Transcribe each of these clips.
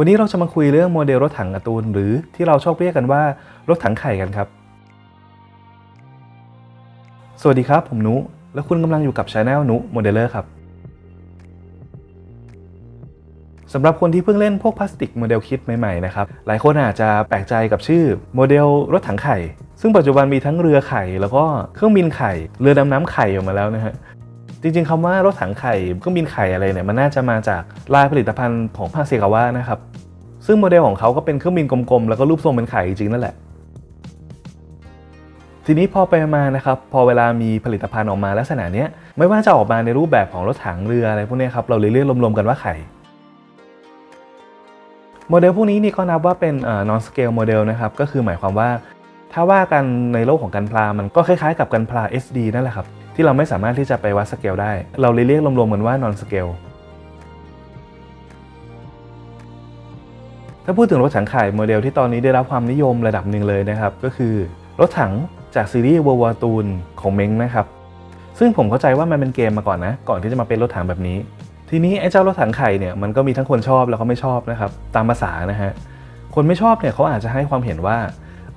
วันนี้เราจะมาคุยเรื่องโมเดลรถถังการ์ตูน หรือที่เราชอบเรียกกันว่ารถถังไข่กันครับ สวัสดีครับ ผมนุ และคุณกำลังอยู่กับช anel นุโมเดลเลอร์ครับสำหรับคนที่เพิ่งเล่นพวกพลาสติกโมเดลคิดใหม่ๆนะครับ หลายคนอาจจะแปลกใจกับชื่อโมเดลรถถังไข่ ซึ่งปัจจุบันมีทั้งเรือไข่ แล้วก็เครื่องบินไข่ เรือดำน้ำไข่ออกมาแล้วนะฮะ จริงๆคำว่ารถถังไข่เครื่องบินไข่อะไรเนี่ยมันน่าจะมาจากลายผลิตภัณฑ์ของภาคเซกาวะนะครับซึ่งโมเดลของเขาก็เป็นเครื่องบินกลมๆ แล้วก็รูปทรงเป็นไข่จริงๆนั่นแหละ ทีนี้พอไปมานะครับพอเวลามีผลิตภัณฑ์ออกมาลักษณะเนี้ยไม่ว่าจะออกมาในรูปแบบของรถถังเรืออะไรพวกนี้ครับเราเลยเรียกรวมๆกันว่าไข่โมเดลพวกนี้นี่ก็นับว่าเป็น non scale model นะครับก็คือหมายความว่า ถ้าว่ากันในโลกของกันพลามันก็คล้ายๆ กับกันพลา SD นั่นแหละครับ ที่เราไม่สามารถที่จะไปวัดสเกลได้ เราเลยเรียกรวมๆกันว่า non scale ถ้าพูดถึงรถถังไข่โมเดลที่ตอนนี้ได้รับความนิยมระดับหนึ่งเลยนะครับ ก็คือรถถังจากซีรีส์ World War ตูนของเม้งนะครับ ซึ่งผมเข้าใจว่ามันเป็นเกมมาก่อนนะ ก่อนที่จะมาเป็นรถถังแบบนี้ ทีนี้ไอ้เจ้ารถถังไข่เนี่ยมันก็มีทั้งคนชอบแล้วก็ไม่ชอบนะครับ ตามภาษานะฮะคนไม่ชอบเนี่ยเขาอาจจะให้ความเห็นว่า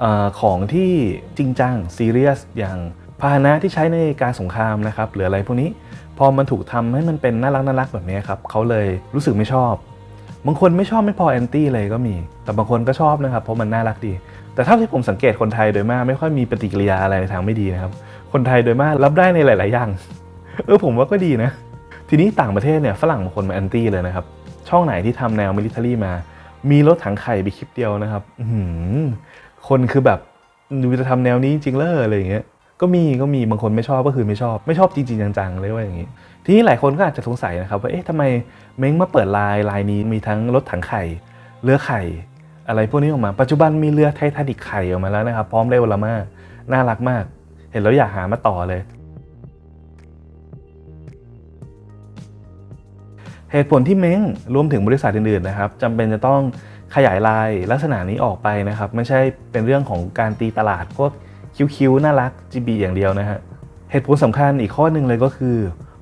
ออของที่จริงจังซีเรียสอย่าง พาหนะที่ใช้ในการสงครามนะครับหรืออะไรพวกนี้พอมันถูกทำให้มันเป็นน่ารักน่ารักแบบนี้ครับเขาเลยรู้สึกไม่ชอบบางคนไม่ชอบไม่พอแอนตี้เลยก็มี แต่บางคนก็ชอบนะครับเพราะมันน่ารักดี แต่เท่าที่ผมสังเกตคนไทยโดยมาก ไม่ค่อยมีปฏิกิริยาอะไรในทางไม่ดีนะครับ คนไทยโดยมากรับได้ในหลาย ๆ อย่าง เออผมว่าก็ดีนะ ทีนี้ต่างประเทศเนี่ยฝรั่งบางคนมาแอนตี้เลยนะครับ ช่องไหนที่ทำแนวมิลิเ a รี่มา มีรถถังไข่ไปคลิปเดียวนะครับ อื้อหือคนคือแบบดูจะทำแนวนี้จริงเลยอะไรอย่างเงี้ย ก็มีก็มีบางคนไม่ชอบก็คือไม่ชอบไม่ชอบจริงๆจังๆเลยว่าอย่างนี้ ทีนี้หลายคนก็อาจจะสงสัยนะครับว่าเอ๊ะทำไมเม้งมาเปิดลายลายนี้มีทั้งรถถังไข่เรือไข่ อะไรพวกนี้ออกมาปัจจุบันมีเรือไททานิกไข่ออกมาแล้วนะครับ พร้อมเรวลามากน่ารักมาก เห็นแล้วอยากหามาต่อเลยเหตุผลที่เม้งรวมถึงบริษัทอื่นๆนะครับจำเป็นจะต้องขยายลายลักษณะนี้ออกไปนะครับ ไม่ใช่เป็นเรื่องของการตีตลาดพวก คิ้วๆน่ารัก GB อย่างเดียวนะฮะเหตุผลสำคัญอีกข้อหนึ่งเลยก็คือ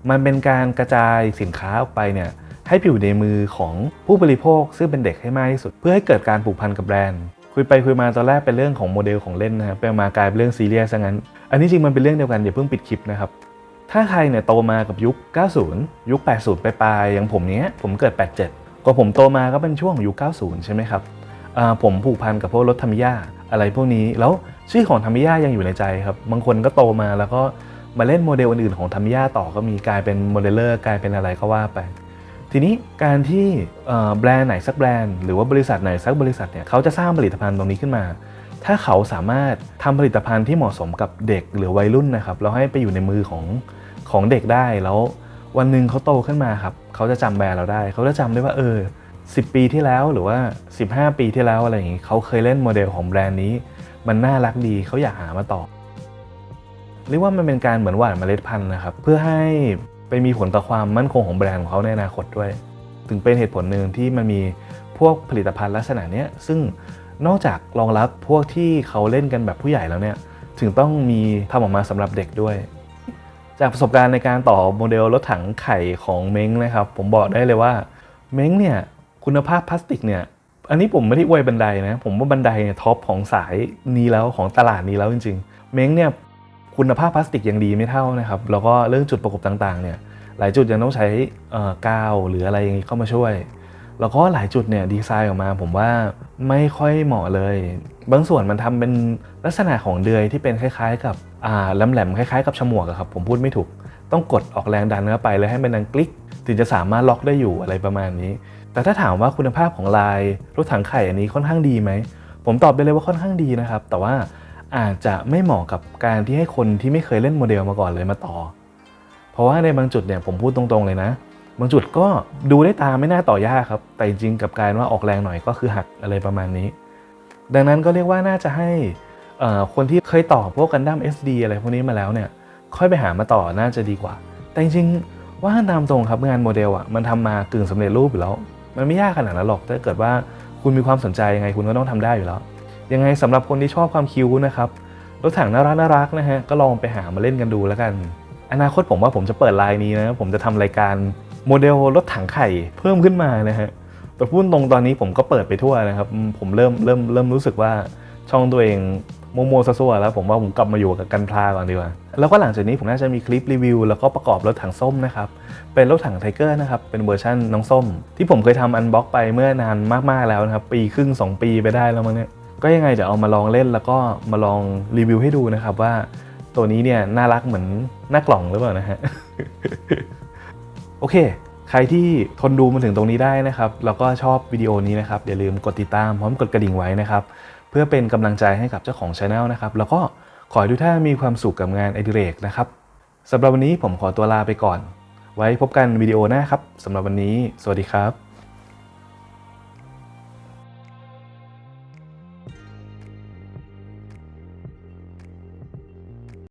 มันเป็นการกระจายสินค้าออกไปเนี่ยให้ไปอยู่ในมือของผู้บริโภคซึ่งเป็นเด็กให้มากที่สุด เพื่อให้เกิดการผูกพันกับแบรนด์คุยไปคุยมาตอนแรกเป็นเรื่องของโมเดลของเล่นนะครับไปมากลายเป็นเรื่องซีเรียสซะงั้น อันนี้จริงมันเป็นเรื่องเดียวกันอย่าเพิ่งปิดคลิปนะครับถ้าใครเนี่ยโตมากับยุค 90 ยุค 80 ไปปลายๆอย่างผมเนี้ยผมเกิด 87ก็ผมโตมาก็เป็นช่วงยุค 90 ใช่ไหมครับอ่าผมผูกพันกับพวกรถธรรมิยาอะไรพวกนี้แล้ว ชื่อของธรรมิยายังอยู่ในใจครับ บางคนก็โตมาแล้วก็มาเล่นโมเดลอื่นๆของธรรมิยาต่อก็มีกลายเป็นโมเดลเลอร์กลายเป็นอะไรก็ว่าไป ทีนี้การที่แบรนด์ไหนสักแบรนด์หรือว่าบริษัทไหนสักบริษัทเนี่ยเขาจะสร้างผลิตภัณฑ์ตรงนี้ขึ้นมา ถ้าเขาสามารถทำผลิตภัณฑ์ที่เหมาะสมกับเด็กหรือวัยรุ่นนะครับแล้วให้ไปอยู่ในมือของของเด็กได้แล้ววันหนึ่งเขาโตขึ้นมาครับเขาจะจำแบรนด์เราได้ เขาจะจำได้ว่าเออ10 ปีที่แล้วหรือว่า 15 ปีที่แล้วอะไรอย่างนี้เขาเคยเล่นโมเดลของแบรนด์นี้ มันน่ารักดีเขาอยากหามาต่อเรียกว่ามันเป็นการเหมือนหว่านเมล็ดพันธุ์นะครับ เพื่อให้ไปมีผลต่อความมั่นคงของแบรนด์ของเขาในอนาคตด้วย ถึงเป็นเหตุผลหนึ่งที่มันมีพวกผลิตภัณฑ์ลักษณะนี้ซึ่งนอกจากรองรับพวกที่เขาเล่นกันแบบผู้ใหญ่แล้วเนี่ยถึงต้องมีทำออกมาสำหรับเด็กด้วย จากประสบการณ์ในการต่อโมเดลรถถังไข่ของเม้งนะครับ ผมบอกได้เลยว่าเม้งเนี่ยคุณภาพพลาสติกเนี่ย อันนี้ผมไม่ได้อวยบันไดนะ ผมว่าบันไดเนี่ยท็อปของสายนี้แล้วของตลาดนี้แล้วจริง ๆ เม้งเนี่ยคุณภาพพลาสติกยังดีไม่เท่านะครับ แล้วก็เรื่องจุดประกบต่างๆเนี่ยหลายจุดยังต้องใช้กาวหรืออะไรอย่างนี้เข้ามาช่วย แล้วก็หลายจุดเนี่ยดีไซน์ออกมา ผมว่าไม่ค่อยเหมาะเลย บางส่วนมันทำเป็นลักษณะของเดือยที่เป็นคล้าย ๆ กับอ่าแหลมๆคล้ายๆกับฉมวกอะครับผมพูดไม่ถูก ต้องกดออกแรงดันเข้าไปเลยให้มันดังกลิก ถึงจะสามารถล็อกได้อยู่อะไรประมาณนี้ แต่ถ้าถามว่าคุณภาพของลายรถถังไข่อันนี้ค่อนข้างดีไหม ผมตอบไปเลยว่าค่อนข้างดีนะครับ แต่ว่าอาจจะไม่เหมาะกับการที่ให้คนที่ไม่เคยเล่นโมเดลมาก่อนเลยมาต่อ เพราะว่าในบางจุดเนี่ยผมพูดตรงๆเลยนะ บางจุดก็ดูได้ตามไม่น่าต่อยากครับ แต่จริงกับการว่าออกแรงหน่อยก็คือหักอะไรประมาณนี้ ดังนั้นก็เรียกว่าน่าจะให้คนที่เคยต่อพวกกันดั้ม SD อะไรพวกนี้มาแล้วเนี่ย ค่อยไปหามาต่อน่าจะดีกว่า แต่จริงๆ ว่าตามตรงครับงานโมเดลอะมันทำมากึ่งสำเร็จรูปอยู่แล้ว มันไม่ยากขนาดนั้นหรอกถ้าเกิดว่าคุณมีความสนใจยังไงคุณก็ต้องทำได้อยู่แล้ว ยังไงสำหรับคนที่ชอบความคิ้วนะครับรถถังน่ารักน่ารักนะฮะก็ลองไปหามาเล่นกันดูแล้วกัน อนาคตผมว่าผมจะเปิดไลน์นี้นะผมจะทำรายการโมเดลรถถังไข่เพิ่มขึ้นมานะฮะแต่พูดตรงตอนนี้ผมก็เปิดไปทั่วนะครับ ผมเริ่มเริ่มเริ่มรู้สึกว่าช่องตัวเอง โมโมวๆซัวแล้วผมว่าผมกลับมาอยู่กับกันพลาก่อนดีกว่า แล้วก็หลังจากนี้ผมน่าจะมีคลิปรีวิว แล้วก็ประกอบรถถังส้มนะครับ เป็นรถถังไทเกอร์นะครับ เป็นเวอร์ชั่นน้องส้ม ที่ผมเคยทำอันบ็อกไปเมื่อนานมากๆแล้วนะครับ ปีครึ่ง 2 ปีไปได้แล้วมั้งเนี่ยก็ยังไงเดี๋ยวเอามาลองเล่นแล้วก็มาลองรีวิวให้ดูนะครับว่าตัวนี้เนี่ยน่ารักเหมือนหน้ากล่องหรือเปล่านะฮะโอเคใครที่ทนดูมาถึงตรงนี้ได้นะครับ แล้วก็ชอบวิดีโอนี้นะครับอย่าลืมกดติดตามพร้อมกดกระดิ่งไว้นะครับ เพื่อเป็นกำลังใจให้กับเจ้าของช anel นะครับ แล้วก็ขอให้ทุกท่านมีความสุขกับงานอดิเรกนะครับสำหรับวันนี้ผมขอตัวลาไปก่อน ไว้พบกันวิดีโอหน้าครับสำหรับวันนี้ สวัสดีครับ